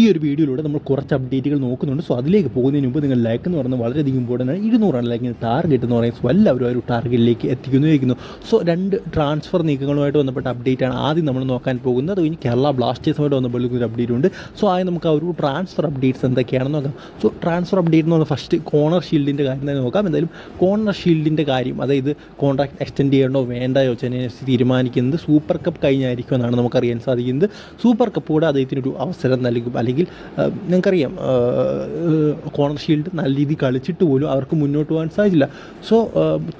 ഈ ഒരു വീഡിയോയിലൂടെ നമ്മൾ കുറച്ച് അപ്ഡേറ്റുകൾ നോക്കുന്നുണ്ട്. സോ അതിലേക്ക് പോകുന്നതിന് മുമ്പ് നിങ്ങൾ ലൈക്ക് എന്ന് പറയുന്നത് വളരെയധികം ഇമ്പോർട്ടന്റ് ആണ്. ഇരുന്നൂറാണ് ലൈക്ക് ടാർഗറ്റ് എന്ന് പറയുന്നത്. സോ എല്ലാവരും ഒരു ടാർഗറ്റിലേക്ക് എത്തിക്കുന്നു സോ രണ്ട് ട്രാൻസ്ഫർ നീക്കങ്ങളുമായിട്ട് ബന്ധപ്പെട്ട അപ്ഡേറ്റ് ആണ് ആദ്യം നമ്മൾ നോക്കാൻ പോകുന്നത്. കഴിഞ്ഞ് കേരള ബ്ലാസ്റ്റേഴ്സുമായിട്ട് ബന്ധപ്പെട്ട ഒരു അപ്ഡേറ്റ് ഉണ്ട്. സോ ആദ്യം നമുക്ക് ആ ഒരു ട്രാൻസ്ഫർ അപ്ഡേറ്റ്സ് എന്തൊക്കെയാണെന്ന് നോക്കാം. സോ ട്രാൻസ്ഫർ അപ്ഡേറ്റ് എന്ന് പറഞ്ഞാൽ ഫസ്റ്റ് കോർണർ ഷീൽഡിന്റെ കാര്യം തന്നെ നോക്കാം. എന്തായാലും കോർണർ ഷീൽഡിന്റെ കാര്യം അതായത് കോൺട്രാക്ട് എക്സ്റ്റെൻഡ് ചെയ്യണോ വേണ്ടയോ ചെന്നൈ തീരുമാനിക്കുന്നത് സൂപ്പർ കപ്പ് കഴിഞ്ഞായിരിക്കും എന്നാണ് നമുക്കറിയാൻ സാധിക്കുന്നത്. സൂപ്പർ കപ്പ് കൂടെ അദ്ദേഹത്തിനൊരു അവസരം നൽകും. അല്ലെങ്കിൽ നിങ്ങൾക്കറിയാം കോർണർ ഷീൽഡ് നല്ല രീതിയിൽ കളിച്ചിട്ട് പോലും അവർക്ക് മുന്നോട്ട് പോകാൻ സാധിച്ചില്ല. സോ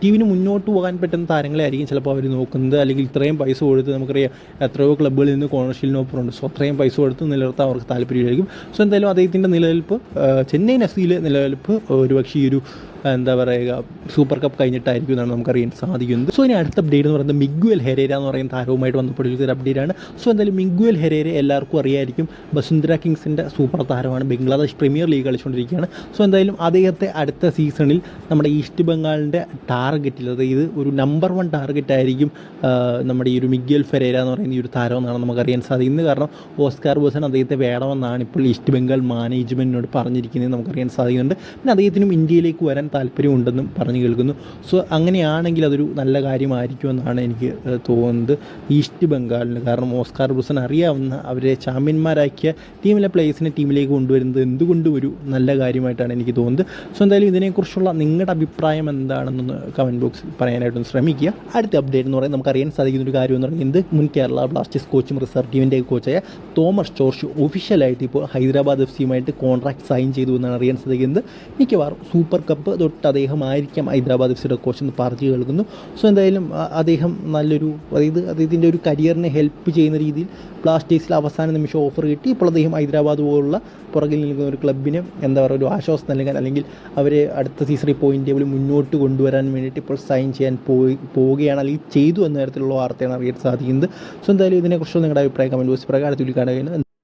ടീമിന് മുന്നോട്ട് പോകാൻ പറ്റുന്ന താരങ്ങളെ ആയിരിക്കും ചിലപ്പോൾ അവർ നോക്കുന്നത്. അല്ലെങ്കിൽ ഇത്രയും പൈസ കൊടുത്ത് നമുക്കറിയാം എത്രയോ ക്ലബ്ബുകളിൽ നിന്ന് കോർണർ ഷീൽഡിന് ഓഫറുണ്ട് സോ അത്രയും പൈസ കൊടുത്ത് നിലനിർത്താൻ അവർക്ക് താല്പര്യമായിരിക്കും. സോ എന്തായാലും അദ്ദേഹത്തിന്റെ നിലനിൽപ്പ് ചെന്നൈ എഫ് സിയിലെ നിലനിൽപ്പ് ഒരുപക്ഷെ ഈ ഒരു എന്താ പറയുക സൂപ്പർ കപ്പ് കഴിഞ്ഞിട്ടായിരിക്കും എന്നാണ് നമുക്കറിയാൻ സാധിക്കുന്നത്. സോ ഇനി അടുത്ത അപ്ഡേറ്റ് എന്ന് പറയുന്നത് മിഗ്വൽ ഹെരേര എന്ന് പറയുന്ന താരവുമായിട്ട് ബന്ധപ്പെട്ട ഒരു അപ്ഡേറ്റ് ആണ്. സോ എന്തായാലും മിഗ്വൽ ഹെരേര എല്ലാവർക്കും അറിയായിരിക്കും. വസുന്ധര കിങ്സിന്റെ സൂപ്പർ താരമാണ്. ബംഗ്ലാദേശ് പ്രീമിയർ ലീഗ് കളിച്ചുകൊണ്ടിരിക്കുകയാണ്. സോ എന്തായാലും അദ്ദേഹത്തെ അടുത്ത സീസണിൽ നമ്മുടെ ഈസ്റ്റ് ബംഗാളിന്റെ ടാർഗറ്റിൽ അതായത് ഒരു നമ്പർ വൺ ടാർഗറ്റ് ആയിരിക്കും നമ്മുടെ ഈ ഒരു മിഗ്വൽ ഫെരേര എന്ന് പറയുന്ന ഈ ഒരു താരം എന്നാണ് നമുക്കറിയാൻ സാധിക്കുന്നത്. കാരണം ഓസ്കാർ ബോസൻ അദ്ദേഹത്തെ വേണമെന്നാണ് ഇപ്പോൾ ഈസ്റ്റ് ബംഗാൾ മാനേജ്മെന്റിനോട് പറഞ്ഞിരിക്കുന്നത് നമുക്കറിയാൻ സാധിക്കുന്നുണ്ട്. പിന്നെ അദ്ദേഹത്തിനും ഇന്ത്യയിലേക്ക് വരാൻ താല്പര്യമുണ്ടെന്നും പറഞ്ഞു കേൾക്കുന്നു. സോ അങ്ങനെയാണെങ്കിൽ അതൊരു നല്ല കാര്യമായിരിക്കുമെന്നാണ് എനിക്ക് തോന്നുന്നത് ഈസ്റ്റ് ബംഗാളിന്. കാരണം ഓസ്കാർ ബ്രൂസൺ അറിയാവുന്ന അവരെ ചാമ്പ്യന്മാരാക്കിയ ടീമിലെ പ്ലേയേഴ്സിനെ ടീമിലേക്ക് കൊണ്ടുവരുന്നത് എന്തുകൊണ്ടും ഒരു നല്ല കാര്യമായിട്ടാണ് എനിക്ക് തോന്നുന്നത്. സോ എന്തായാലും ഇതിനെക്കുറിച്ചുള്ള നിങ്ങളുടെ അഭിപ്രായം എന്താണെന്നൊന്ന് കമന്റ് ബോക്സിൽ പറയാനായിട്ടൊന്ന് ശ്രമിക്കുക. അടുത്ത അപ്ഡേറ്റ് എന്ന് പറയുന്നത് നമുക്കറിയാൻ സാധിക്കുന്ന ഒരു കാര്യം എന്ന് പറയുന്നത് മുൻ കേരള ബ്ലാസ്റ്റേഴ്സ് കോച്ചും റിസർവ് ടീമിന്റെ കോച്ചായ തോമസ് ജോർജ് ഒഫീഷ്യലായിട്ട് ഇപ്പോൾ ഹൈദരാബാദ് എഫ് സിയുമായിട്ട് കോൺട്രാക്ട് സൈൻ ചെയ്തു എന്നാണ് അറിയാൻ സാധിക്കുന്നത്. മിക്കവാറും സൂപ്പർ കപ്പ് തൊട്ട് അദ്ദേഹം ആയിരിക്കാം ഹൈദരാബാദ് എഫ് സിയുടെ കോച്ച് എന്ന് പറഞ്ഞു കേൾക്കുന്നു. സോ എന്തായാലും അദ്ദേഹം നല്ലൊരു അതായത് അദ്ദേഹത്തിന്റെ ഒരു കരിയറിനെ ഹെൽപ്പ് ചെയ്യുന്ന രീതിയിൽ ബ്ലാസ്റ്റേഴ്സിൽ അവസാന നിമിഷം ഓഫർ കിട്ടി. ഇപ്പോൾ അദ്ദേഹം ഹൈദരാബാദ് പോലുള്ള പുറകിൽ നിൽക്കുന്ന ഒരു ക്ലബിന് എന്താ പറയുക ഒരു ആശ്വാസം നൽകാൻ അല്ലെങ്കിൽ അവരെ അടുത്ത സീസണിൽ പോയിന്റ് ടേബിൾ മുന്നോട്ട് കൊണ്ടുവരാൻ വേണ്ടിയിട്ട് ഇപ്പോൾ സൈൻ ചെയ്യാൻ പോയി പോവുകയാണ് അല്ലെങ്കിൽ ചെയ്തു എന്ന തരത്തിലുള്ള വാർത്തയാണ് അറിയാൻ സാധിക്കുന്നത്. സോ എന്തായാലും ഇതിനെക്കുറിച്ച് നിങ്ങളുടെ അഭിപ്രായം കമന്റ് ബോക്സ് പ്രകാരത്തിൽ കാണുകയാണ്